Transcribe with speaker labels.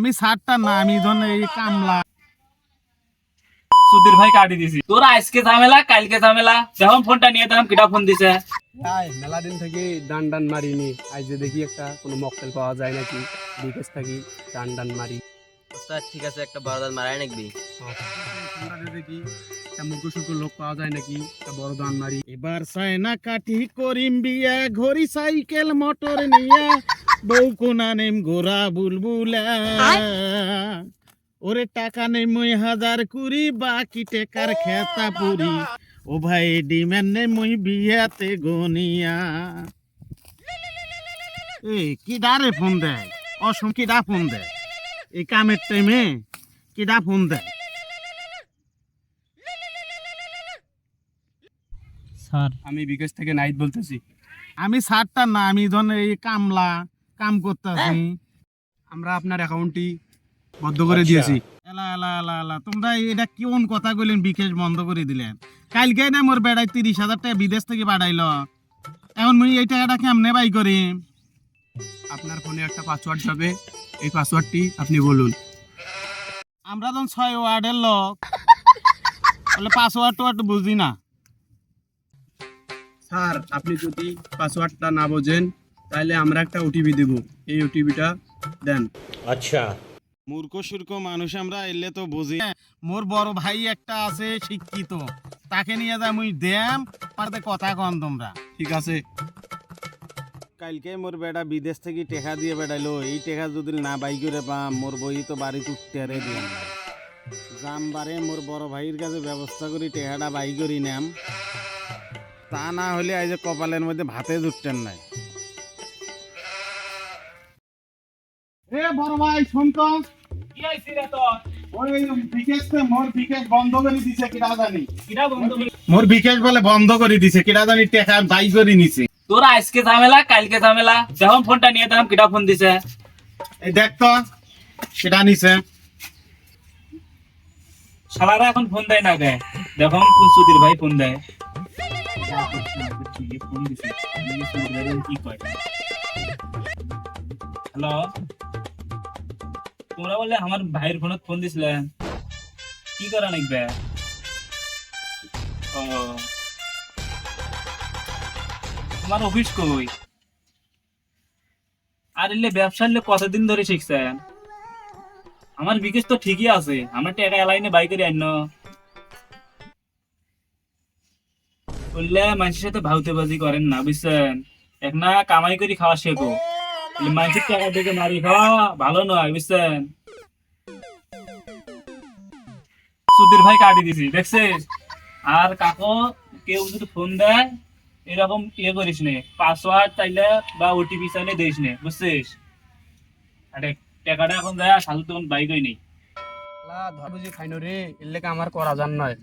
Speaker 1: আমি সারটা না আমি ধরেন এই কামলা।
Speaker 2: সুধীর ভাই কাটি দিছি। তোর আজকে ঝামেলা কালকে ঝামেলা। যখন ফোনটা নিয়ে তখন কিটা ফোন দিছে।
Speaker 3: তাই মেলা দিন থেকে ডান ডান মারিনি। আজ যে দেখি একটা কোনো মকটেল পাওয়া যায় নাকি বিকেশ থাকি ডান ডান মারি।
Speaker 4: ওস্তাদ ঠিক আছে একটা বড় দাঁত মারাই নাকবি
Speaker 3: আমরা যে দেখি একটা মুখ লোক পাওয়া যায় নাকি একটা বড় দান মারি।
Speaker 1: এবার সায়না কাঠি করিম বিয়া ঘড়ি সাইকেল মোটর নিয়া। বউ কোনা নেম গোরা বুলবুলা। ওরে টাকা নেই মুই হাজার কুড়ি বাকি টেকার খেতা পুরি। ও ভাই ডিমেন নেই মুই বিয়াতে গনিয়া। এই কি ডারে ফোন দেয় অসম কিডা ফোন দেয় এই কামের টাইমে কিডা ফোন দেয়
Speaker 2: স্যার।
Speaker 3: আমি বিকেশ থেকে নাইট বলতেছি।
Speaker 1: আমি সারটা না আমি ধরেন এই কামলা। কাম করতেছি।
Speaker 3: আমরা আপনার অ্যাকাউন্টটি বদ্ধ করে দিয়েছি।
Speaker 1: এলা এলা এলা এলা। তোমরা এটা কোন কথা কইলেন বিকেশ বন্ধ করে দিলেন? কালকে না মোর বেড়াই তিরিশ হাজার টাকা বিদেশ থেকে বাড়াইল এখন মুই এই টাকাটা কেমনে বাই করি?
Speaker 3: আপনার ফোনে একটা পাসওয়ার্ড যাবে এই পাসওয়ার্ডটি আপনি বলুন।
Speaker 1: আমরা তখন ছয় ওয়ার্ডের লোক তাহলে পাসওয়ার্ড টোয়ার্ড বুঝি না।
Speaker 3: স্যার আপনি যদি পাসওয়ার্ডটা না বোঝেন তাহলে আমরা একটা ওটিপি দেব। এই ওটিপিটা দেন। আচ্ছা।
Speaker 1: মূর্খ সূর্খ মানুষ আমরা এলে তো বুঝি। মোর বড় ভাই একটা আছে শিক্ষিত। তাকে নিয়ে যা মুই দেম পারতে কথা কন তোমরা।
Speaker 3: ঠিক আছে।
Speaker 1: কালকে মোর বেটা বিদেশ থেকে টেকা দিয়ে বেড়াইলো। এই টেকা যদি না বাই করে পাম মোর বই তো বাড়ি আরে দিলাম যাম বারে মোর বড় ভাইয়ের কাছে ব্যবস্থা করি টেকাটা বাই করি নাম। তা না হলে আজ কপালের মধ্যে ভাতে জুটতেন নাই। বড় ভাই
Speaker 2: কি হইছে রে তোর?
Speaker 1: ওই বিকেশ মোর বিকেশ বন্ধ করে দিছে কিরা জানি।
Speaker 2: কিটা বন্ধ?
Speaker 1: মোর বিকেশ বলে বন্ধ করে দিছে কিরা জানি টেকা বাই করে নিছে।
Speaker 2: তোর আজকে ঝামেলা কালকে ঝামেলা। যখন ফোনটা নিয়ে তখন কিটা ফোন দিছে।
Speaker 1: এই দেখ তো সেটা নিছে।
Speaker 2: শালারা এখন ফোন দেয় না গে যখন কোন সুধীর ভাই ফোন দেয়। ফোন দিছে দেখি সুধীর ভাই কি কয়? হ্যালো? তোমরা বলে আমার ভাইয়ের ফোন কি করা অফিস কই? আর এলে ব্যবসার লে কতদিন ধরে শিখছেন আমার বিকেশ তো ঠিকই আছে, আমরা টাকা এলাইনে বাই করে আন্য বললে মানুষের সাথে ভাউতে বাজি করেন না, বুঝছেন? এক না কামাই করে খাওয়া শেখো। মানুষের টাকা থেকে মারি খাওয়া ভালো নয়, বুঝছেন? সুধীর ভাই কাটি দিছি, দেখছিস? আর কাকো, কেউ যদি ফোন দেয়, এরকম ইয়ে করিস নে পাসওয়ার্ড চাইলে বা ওটিপি চাইলে দিস নে, বুঝছিস? আরে, টাকাটা এখন যায় সাধু তখন বাইকই নেই।
Speaker 3: ধর বুঝি খাইনো রে, এর লেগে আমার করা জান নয়।